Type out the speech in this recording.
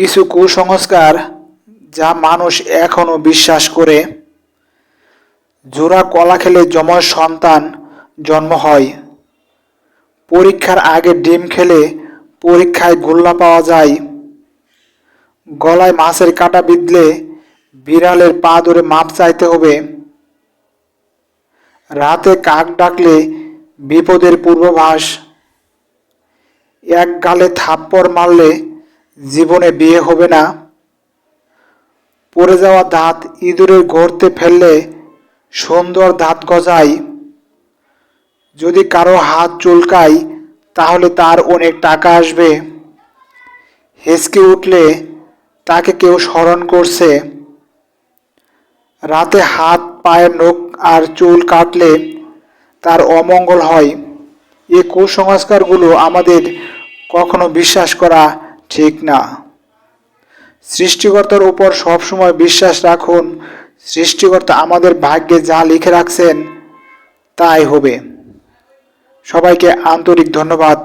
কিছু কুসংস্কার যা মানুষ এখনও বিশ্বাস করে। জোড়া কলা খেলে যমজ সন্তান জন্ম হয়। পরীক্ষার আগে ডিম খেলে পরীক্ষায় গোল্লা পাওয়া যায়। গলায় মাছের কাঁটা বিঁধলে বিড়ালের পা ধরে মাপ চাইতে হবে। রাতে কাক ডাকলে বিপদের পূর্বাভাস। এক গালে থাপ্পড় মারলে জীবনে বিয়ে হবে না। পড়ে যাওয়া দাঁত ইঁদুরের গড়তে ফেললে সুন্দর দাঁত গজায়। যদি কারও হাত চুলকায়, তাহলে তার অনেক টাকা আসবে। হেসকে উঠলে তাকে কেউ স্মরণ করছে। রাতে হাত পায়ের নখ আর চুল কাটলে তার অমঙ্গল হয়। এই কুসংস্কারগুলো আমাদের কখনো বিশ্বাস করা ঠিক না। সৃষ্টিকর্তার উপর সবসময় বিশ্বাস রাখুন, সৃষ্টিকর্তা আমাদের ভাগ্যে যা লিখে রাখছেন, তাই হবে। সবাইকে আন্তরিক ধন্যবাদ।